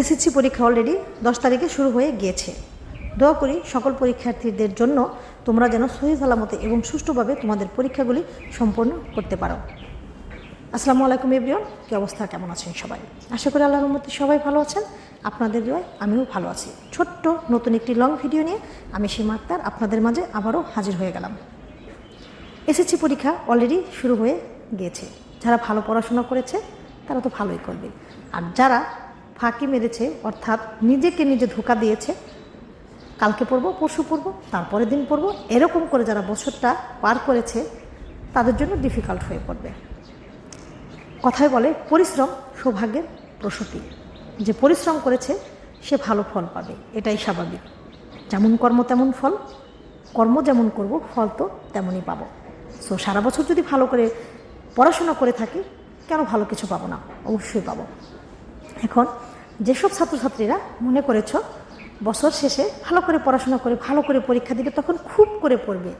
SSC পরীক্ষা already দশ তারিখে শুরু হয়ে গিয়েছে। দোয়া করি সকল পরীক্ষার্থীদের জন্য তোমরা যেন সহি সালামতে এবং সুষ্ঠুভাবে তোমাদের পরীক্ষাগুলি সম্পন্ন করতে পারো। আসসালামু আলাইকুম এভরিওয়ান কি অবস্থা? কেমন আছেন সবাই? আশা করি আল্লাহর রহমতে সবাই ভালো আছেন, আপনাদের দোয়ায় আমিও ভালো আছি। ছোট্ট নতুন একটি লং ভিডিও নিয়ে আমি সীমা আক্তার, আপনাদের মাঝে আবারও হাজির হয়ে গেলাম। এসএসসি পরীক্ষা অলরেডি শুরু হয়ে গিয়েছে। যারা ভালো পড়াশোনা করেছে, তারা তো ভালোই করবে। আর যারা ফাঁকি মেরেছে, অর্থাৎ নিজেকে নিজে ধোকা দিয়েছে। কালকে পড়ব, পরশু পড়ব, তারপরের দিন পড়ব। এরকম করে যারা বছরটা পার করেছে, তাদের জন্য ডিফিকাল্ট হয়ে পড়বে। কথায় বলে, পরিশ্রম সৌভাগ্যের প্রসূতি। যে পরিশ্রম করেছে, সে ভালো ফল পাবে, এটাই স্বাভাবিক। যেমন কর্ম, তেমন ফল। কর্ম যেমন করব, ফল তো তেমনই পাবো। সো সারা বছর যদি ভালো করে পড়াশোনা করে থাকি, কেন ভালো কিছু পাবো না? অবশ্যই পাবো। এখন যেসব ছাত্রছাত্রীরা মনে করেছ বছর শেষে ভালো করে পড়াশোনা করে, ভালো করে পরীক্ষা দিবে, তখন খুব করে পড়বে।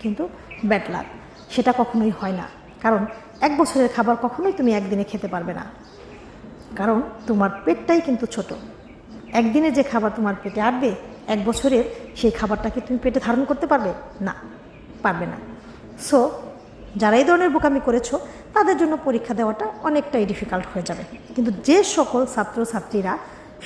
কিন্তু ব্যাড লাক সেটা কখনোই হয় না। কারণ এক বছরের খাবার কখনোই তুমি একদিনে খেতে পারবে না। কারণ তোমার পেটটাই কিন্তু ছোট। একদিনে যে খাবার তোমার পেটে আটবে এক বছরের সেই খাবারটা কি তুমি পেটে ধারণ করতে পারবে? না পারবে না। সো যারা এই ধরনের বোকামি করেছ, তাদের জন্য পরীক্ষা দেওয়াটা অনেকটাই ডিফিকাল্ট হয়ে যাবে। কিন্তু যে সকল ছাত্রছাত্রীরা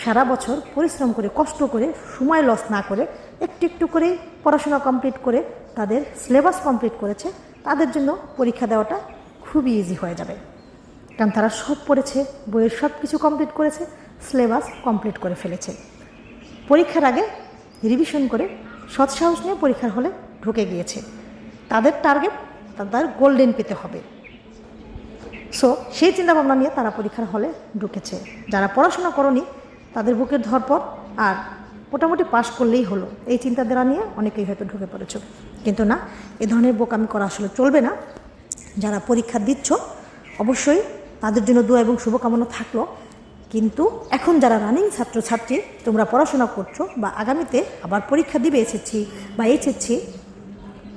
সারা বছর পরিশ্রম করে, কষ্ট করে, সময় লস না করে, একটু একটু করে পড়াশোনা কমপ্লিট করে তাদের সিলেবাস কমপ্লিট করেছে, তাদের জন্য পরীক্ষা দেওয়াটা খুবই ইজি হয়ে যাবে। কারণ তারা সব পড়েছে, বইয়ের সব কিছু কমপ্লিট করেছে সিলেবাস কমপ্লিট করে ফেলেছে। পরীক্ষার আগে রিভিশন করে সৎসাহস নিয়ে পরীক্ষার হলে ঢুকে গিয়েছে। তাদের টার্গেট তাদের গোল্ডেন পেতে হবে। সো সেই চিন্তাভাবনা নিয়ে তারা পরীক্ষার হলে ঢুকেছে। যারা পড়াশোনা করনি, তাদের বুকের ধরপর আর মোটামুটি পাশ করলেই হলো। এই চিন্তাধারা নিয়ে অনেকেই হয়তো ঢুকে পড়েছ। কিন্তু না, এ ধরনের বোকামি করা আসলে চলবে না। যারা পরীক্ষা দিচ্ছ, অবশ্যই তাদের জন্য দোয়া এবং শুভকামনা থাকল। কিন্তু এখন যারা রানিং ছাত্রছাত্রী, তোমরা পড়াশোনা করছ বা আগামীতে আবার পরীক্ষা দিবে এসেছি বা এসেছি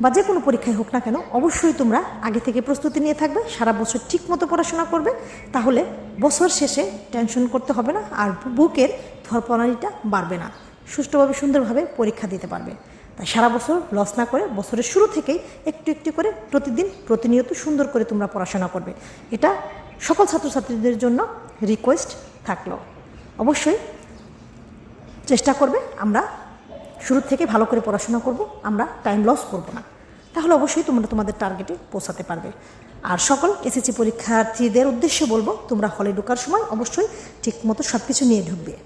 বা যে কোনো পরীক্ষায় হোক না কেন, অবশ্যই তোমরা আগে থেকে প্রস্তুতি নিয়ে থাকবে, সারা বছর ঠিক মতো পড়াশোনা করবে। তাহলে বছর শেষে টেনশন করতে হবে না, আর বুকের ধরপড়ানিটা বাড়বে না। সুষ্ঠুভাবে, সুন্দরভাবে পরীক্ষা দিতে পারবে। তাই সারা বছর লস না করে বছরের শুরু থেকেই একটু একটু করে প্রতিদিন প্রতিনিয়ত সুন্দর করে তোমরা পড়াশোনা করবে। এটা সকল ছাত্রছাত্রীদের জন্য রিকোয়েস্ট থাকল। অবশ্যই চেষ্টা করবে আমরা শুরু থেকে ভালো করে পড়াশোনা করব, আমরা টাইম লস করব না। তাহলে অবশ্যই তোমরা তোমাদের টার্গেটে পৌঁছাতে পারবে। আর সকল এসএসসি পরীক্ষার্থীদের উদ্দেশ্যে বলব, তোমরা হলে ঢোকার সময় অবশ্যই ঠিকমতো সব কিছু নিয়ে ঢুকবে।